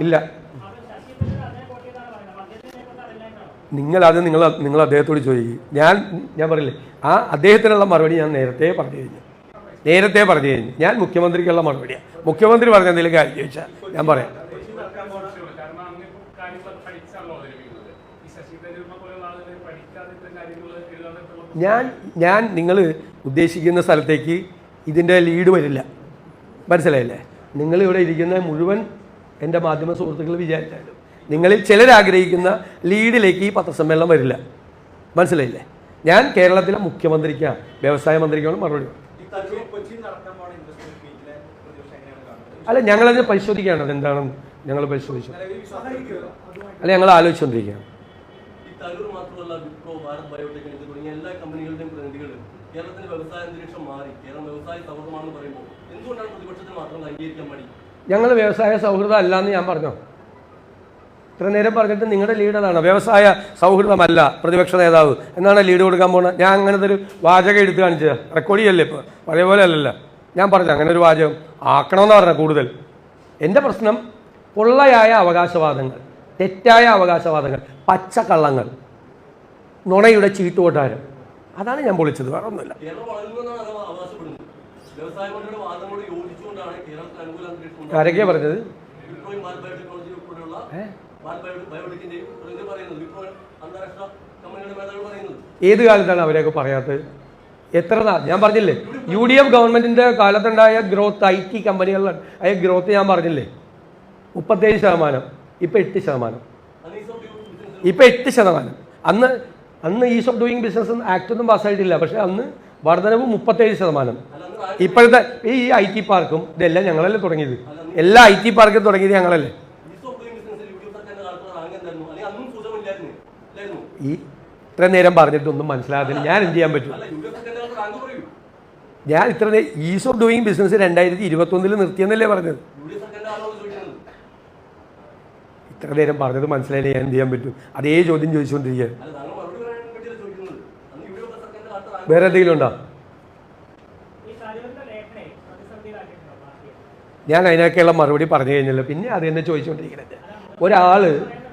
ഇല്ല. നിങ്ങൾ അത് നിങ്ങൾ നിങ്ങൾ അദ്ദേഹത്തോട് ചോദിക്കും. ഞാൻ ഞാൻ പറയില്ലേ? ആ അദ്ദേഹത്തിനുള്ള മറുപടി ഞാൻ നേരത്തെ പറഞ്ഞു കഴിഞ്ഞു. നേരത്തെ പറഞ്ഞു കഴിഞ്ഞു. ഞാൻ മുഖ്യമന്ത്രിക്കുള്ള മറുപടിയാണ് മുഖ്യമന്ത്രി പറഞ്ഞ എന്തെങ്കിലും കാര്യം ചോദിച്ചാൽ ഞാൻ പറയാം. ഞാൻ ഞാൻ നിങ്ങൾ ഉദ്ദേശിക്കുന്ന സ്ഥലത്തേക്ക് ഇതിന്റെ ലീഡ് വരില്ല. മനസ്സിലായില്ലേ? നിങ്ങൾ ഇവിടെ ഇരിക്കുന്ന മുഴുവൻ എന്റെ മാധ്യമ സുഹൃത്തുക്കൾ വിചാരിച്ചാലും നിങ്ങളിൽ ചിലരാഗ്രഹിക്കുന്ന ലീഡിലേക്ക് ഈ പത്രസമ്മേളനം വരില്ല. മനസ്സിലായില്ലേ? ഞാൻ കേരളത്തിലെ മുഖ്യമന്ത്രിക്കാണ് വ്യവസായ മന്ത്രിക്കാണ് മറുപടി. അല്ല ഞങ്ങളത് പരിശോധിക്കുകയാണ്. അതെന്താണെന്ന് ഞങ്ങൾ പരിശോധിച്ചു. അല്ല ഞങ്ങൾ ആലോചിച്ചുകൊണ്ടിരിക്കുകയാണ്. തരൂർ മാത്രമല്ല വിപ്രോ ഭാരത് ബയോടെക്നിക് തുടങ്ങിയ എല്ലാ കമ്പനികളുടെയും പ്രതിനിധികൾ കേരളത്തിന്റെ വ്യവസായ അന്തരീക്ഷം മാറി കേരളം വ്യവസായ സൗഹൃദമാണെന്ന് പറയുമ്പോൾ എന്തുകൊണ്ടാണ് പ്രതിപക്ഷത്തിന് മാത്രം അംഗീകരിക്കാൻ മടി? ഞങ്ങൾ വ്യവസായ സൗഹൃദം അല്ലാന്ന് ഞാൻ പറഞ്ഞോ? ഇത്ര നേരം പറഞ്ഞിട്ട് നിങ്ങളുടെ ലീഡ് അതാണ് വ്യവസായ സൗഹൃദമല്ല പ്രതിപക്ഷ നേതാവ്. എന്നാണ് ലീഡ് കൊടുക്കാൻ പോകുന്നത് ഞാൻ അങ്ങനത്തെ ഒരു വാചകം എടുത്ത് കാണിച്ചത്. റെക്കോർഡ് ചെയ്യല്ലേ ഇപ്പോൾ പഴയ പോലെ അല്ലല്ലോ. ഞാൻ പറഞ്ഞു അങ്ങനെ ഒരു വാചകം ആക്കണമെന്ന് പറഞ്ഞ കൂടുതൽ. എന്റെ പ്രശ്നം പൊള്ളയായ അവകാശവാദങ്ങൾ. തെറ്റായ അവകാശവാദങ്ങൾ പച്ചക്കള്ളങ്ങൾ നുണയുടെ ചീട്ടുകൊട്ടാരം. അതാണ് ഞാൻ പൊളിച്ചത് വേറെ ഒന്നുമില്ല ആരൊക്കെയാ പറഞ്ഞത്? ഏത് കാലത്താണ് അവരെയൊക്കെ പറയാത്തത്? എത്ര നാ ഞാൻ പറഞ്ഞില്ലേ? യു ഡി എഫ് ഗവൺമെന്റിന്റെ കാലത്തുണ്ടായ ഗ്രോത്ത് ഐ ടി കമ്പനികളിലാണ് ആയ ഗ്രോത്ത് ഞാൻ പറഞ്ഞില്ലേ? മുപ്പത്തേഴ് ശതമാനം. ഇപ്പം എട്ട് ശതമാനം. ഇപ്പം എട്ട് ശതമാനം. അന്ന് അന്ന് ease of doing business act ഒന്നും പാസ്സായിട്ടില്ല പക്ഷേ അന്ന് വർധനവ് മുപ്പത്തേഴ് ശതമാനം. ഇപ്പോഴത്തെ ഈ ഐ ടി പാർക്കും ഇതെല്ലാം ഞങ്ങളല്ലേ തുടങ്ങിയത്. എല്ലാ ഐ ടി പാർക്കും തുടങ്ങിയത് ഞങ്ങളല്ലേ. ഈ ഇത്ര നേരം പറഞ്ഞിട്ടൊന്നും മനസ്സിലാകത്തില്ല. ഞാൻ എന്ത് ചെയ്യാൻ പറ്റും? ഞാൻ ഇത്ര ഈസ് ഓഫ് ഡൂയിങ് ബിസിനസ് രണ്ടായിരത്തി ഇരുപത്തൊന്നിൽ നിർത്തിയെന്നല്ലേ പറഞ്ഞത് യു ഡി എഫ് സർക്കാരിന്റെ ആളോട് ചോദിക്കുന്നത് ഇത്ര നേരം പറഞ്ഞത് മനസ്സിലായില്ലേ? ഞാൻ എന്ത് ചെയ്യാൻ പറ്റും? അതേ ചോദ്യം ചോദിച്ചുകൊണ്ടിരിക്കുക. വേറെ എന്തെങ്കിലും ഉണ്ടോ? ഞാൻ അതിനൊക്കെയുള്ള മറുപടി പറഞ്ഞു കഴിഞ്ഞല്ലോ. പിന്നെ അത് തന്നെ ചോദിച്ചുകൊണ്ടിരിക്കുന്നത്. ഒരാൾ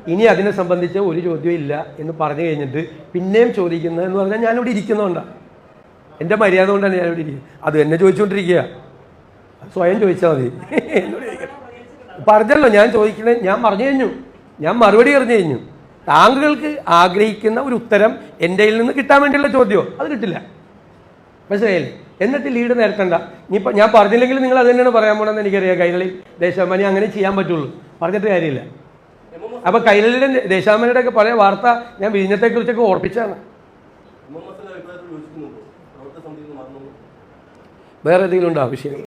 ഇനി അതിനെ സംബന്ധിച്ച് ഒരു ചോദ്യം ഇല്ല എന്ന് പറഞ്ഞു കഴിഞ്ഞിട്ട് പിന്നെയും ചോദിക്കുന്നത് എന്ന് പറഞ്ഞാൽ ഞാനിവിടെ ഇരിക്കുന്നതുകൊണ്ടാണ് എന്റെ മര്യാദ കൊണ്ടാണ് ഞാനിവിടെ ഇരിക്കുന്നത്. അത് എന്നെ ചോദിച്ചുകൊണ്ടിരിക്കുക. സ്വയം ചോദിച്ചാൽ മതി. എന്നോട് ചോദിക്കണം പറഞ്ഞല്ലോ ഞാൻ ചോദിക്കണേ ഞാൻ പറഞ്ഞു കഴിഞ്ഞു. ഞാൻ മറുപടി പറഞ്ഞു കഴിഞ്ഞു. താങ്കൾക്ക് ആഗ്രഹിക്കുന്ന ഒരു ഉത്തരം എന്റെ കയ്യിൽ നിന്ന് കിട്ടാൻ വേണ്ടിയുള്ള ചോദ്യമോ? അത് കിട്ടില്ല. മനസ്സിലായില്ലേ? എന്നിട്ട് ലീഡ് നിരത്തണ്ട. ഇനിയിപ്പോൾ ഞാൻ പറഞ്ഞില്ലെങ്കിൽ നിങ്ങൾ അത് തന്നെയാണ് പറയാൻ പോകണമെന്ന് എനിക്കറിയാം. കൈരളി ദേശാഭിമാനി അങ്ങനെ ചെയ്യാൻ പറ്റുള്ളൂ. പറഞ്ഞിട്ട് കാര്യമില്ല. അപ്പോൾ കൈരളിയുടെ ദേശാഭിമാനിയുടെ ഒക്കെ പഴയ വാർത്ത ഞാൻ വിഴിഞ്ഞത്തെക്കുറിച്ചൊക്കെ ഓർപ്പിച്ചാണ് വേറെ എന്തെങ്കിലും ഉണ്ടോ ആവശ്യം